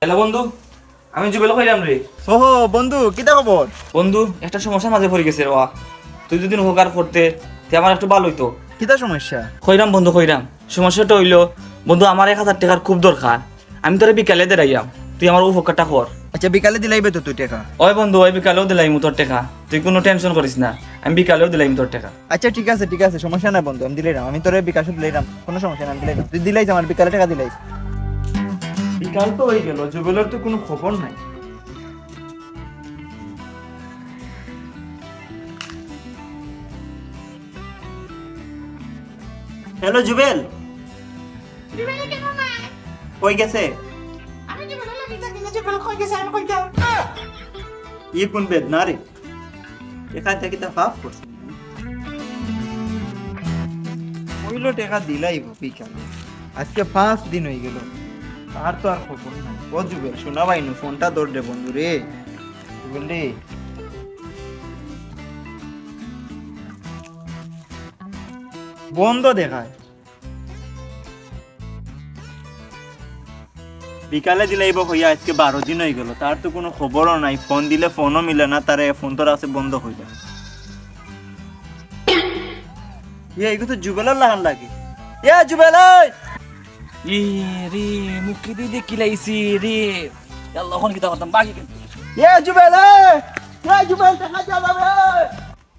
Hello বন্ধু আমি জুবেল কইলাম রে। ওহো বন্ধু কিতা খবর? বন্ধু একটা সমস্যার মাঝে পড়ে গেছে ওয়া। তুই যদি উপকার করতে তে আমার একটু ভালো হইতো। কিতা সমস্যা? কইরাম বন্ধু কইরাম। সমস্যাটা হইল বন্ধু আমার এক হাজার টাকার খুব দরকার। আমি তোরে বিকালে দেরাইয়াম তুই আমার উপকারটা কর। আচ্ছা বিকালে দিলাইবে তো তুই টাকা? ওই বন্ধু ওই বিকালেও দিলাইম তোর টাকা। তুই কোনো টেনশন করিস না। আমি বিকালেও দিলাইম তোর টাকা। আচ্ছা ঠিক আছে ঠিক আছে সমস্যা নাই বন্ধু আমি দিলাইরাম। আমি তোরে বিকাশে দিলাইরাম কোনো সমস্যা নাই আমি দিলাইরাম। তুই দিলাইছ আমার বিকালে টাকা দিলাইছ বিকাল তো হয়ে গেল জুবেলের তো কোনো খবর নাই। হ্যালো জুবেল। কই গেছে? ই কোন বেদনা রে। এখান থেকে তা ফাফ করছে। হইল টাকা দিলাই বিকাল আজকে পাঁচ দিন হয়ে গেল। আর তো আর খবর নাই। ও জুবেল শোনা পাইনু ফোনটা দৌড় দে বন্ধু রে। রে। বন্ধ দেখায়। বিকালে দিলাইব হইয়া আজকে বারো দিন হয়ে গেল তার তো কোনো খবরও নাই ফোন দিলে ফোনও মিলে না তারে ফোন তোর আছে বন্ধ হয়ে যায় ইয়ে এগুলো তো জুবেলের লাগান লাগে। ইয়া জুবেল ই রে মুখে দিয়ে দিয়ে কিলাইছি রে? আল্লাহ এখন কিতা করতাম বাকি ইয়া জুবেল ইয়া জুবেল দেখা যাবে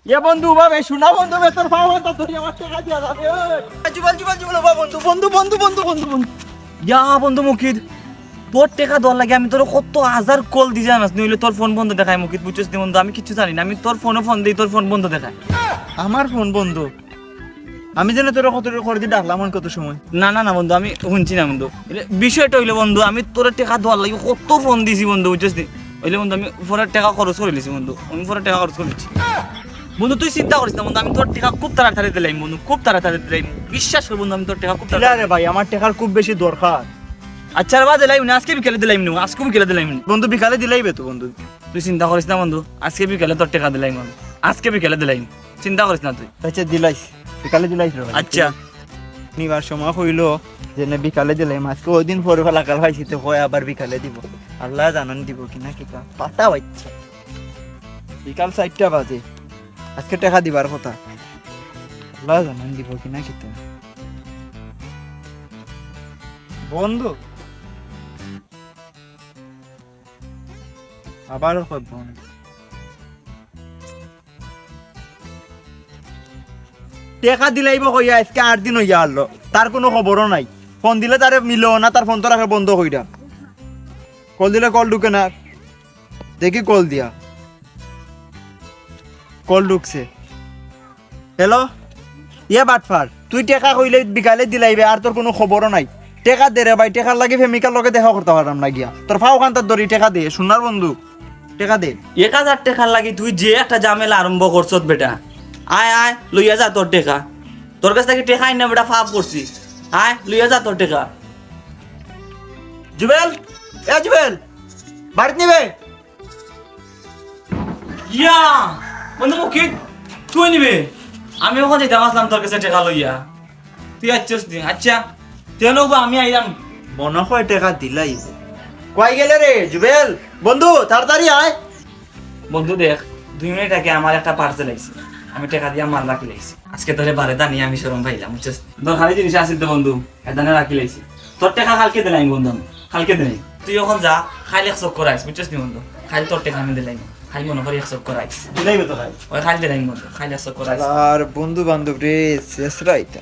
ইয়া বন্ধু বাবে শোনা বন্ধু বে তোর পাওয়া তো তোর আমার টাকা দিয়া যাবে জুবেল জুবেল জুবেল বা বন্ধু বন্ধু বন্ধু বন্ধু বন্ধু বন্ধু। ইয়া বন্ধু মুখিদ তোর টাকা দর লাগে আমি তোর কত হাজার কল দি জানাস? নইলে তোর ফোন বন্ধ দেখায় মুখিদ বুঝছিস বন্ধু? আমি কিছু জানি না আমি তোর ফোনে ফোন দিই তোর ফোন বন্ধ দেখায়। আমার ফোন বন্ধু। আমি যেন তোর কত করে দিয়ে ডাকলাম কত সময়। না না না বন্ধু আমি শুনছি না বন্ধু। বিষয়টা হইলে বন্ধু আমি তোর টাকা দেওয়ার লাগে কত ফোন দিছি বন্ধু বুঝছিস হইলে বন্ধু আমি ফোনের টাকা খরচ করে লিছি বন্ধু। আমি ফোনের টাকা খরচ করে লিছি বন্ধু তুই চিন্তা করিস না বন্ধু আমি তোর টাকা খুব তাড়াতাড়ি দিলাম বন্ধু খুব তাড়াতাড়ি দিলাম বিশ্বাস কর বন্ধু আমি তোর টাকা খুব তাড়াতাড়ি রে ভাই আমার টাকার খুব বেশি দরকার। আচ্ছা বা দিলাম না আজকে বিকেলে দিলাম না আজকে বিকেলে দিলাম না। বন্ধু বিকালে দিলাইবে তো বন্ধু। তুই চিন্তা করিস না বন্ধু আজকে বিকেলে তোর টাকা দিলাম আজকে বিকেলে দিলাম চিন্তা করিস না তুই। আচ্ছা দিলাইস বিকালে রে ভাই। আচ্ছা। নিবার সময় হইল যে না বিকালে দিলাম আজকে ওই দিন পরে ফেলাকাল পাইছি তো হয় আবার বিকালে দিব। আল্লাহ জানান দিব কিনা কিতা পাতা বাচ্চা বিকাল চারটা বাজে। আজকে টাকা দিবার কথা। আল্লাহ জানান দিব কিনা কিতা বন্ধু। আবারও কই বন্ধু। টেকা দিলাইব কইয়া আজকে আট দিন হইয়া আনলো তার কোনো খবরও নাই। ফোন দিলে তারে মিলো না, তার ফোন তো রাখা বন্ধ কইরা কল দিলে কল ঢুকে না। দেখি কল দিয়া। কল ঢুকছে। হ্যালো ইয়ে বাটফার তুই টেকা কইলে বিকালে দিলাইবে আর তোর কোনো খবরও নাই। টেকা দে রে ভাই টেকার লাগে ফেমিকার লগে দেখা করতে পারলাম না গিয়া। তোর ফাও খান তার দরি টেকা দে সোনার বন্ধু। টেকা দে। এক হাজার টাকার লাগি তুই যে একটা ঝামেলা আরম্ভ করছ বেটা। আয় আয় লইয়া যা তোর টেকা। তোর কাছ থেকে টেকা আইনা বেটা ফাপ করছি। আয় লইয়া যা তোর টেকা। জুবেল এ জুবেল বাড়িতে নিবে? ইয়া বন্ধু মুখি তুই নিবে? আমি ওখানে যেতাম আসলাম তোর কাছে টেকা লইয়া। তুই আচ্ছিস নি? আচ্ছা তুই নবা আমি আইলাম। মনে হয় টাকা দিলাই। কই গেলে রে জুবেল? বন্ধু তাড়াতাড়ি আয়। বন্ধু দেখ দুই মিনিট আগে আমার একটা পার্সেল আইছে। আমি টাকা দিয়ে মাল রাখি লাইছি। আজকে তোরে বারে দানি আমি শরম পাইলাম বুঝছিস? খালি জিনিস আছে তো বন্ধু এদানে রাখি লাইছি। তোর টাকা কালকে দিলাই বন্ধু আমি কালকে দিলাই তুই এখন যা খাইলে এক চক্কর আইস বুঝছিস নি বন্ধু? খাইলে তোর টাকা আমি দিলাই খালি মনে করি এক চক্কর আইস। দিলাই তো ভাই ওই খাইলে দিলাই বন্ধু খাইলে এক চক্কর আইস। আর বন্ধু বান্ধব রে শেষ রাইতা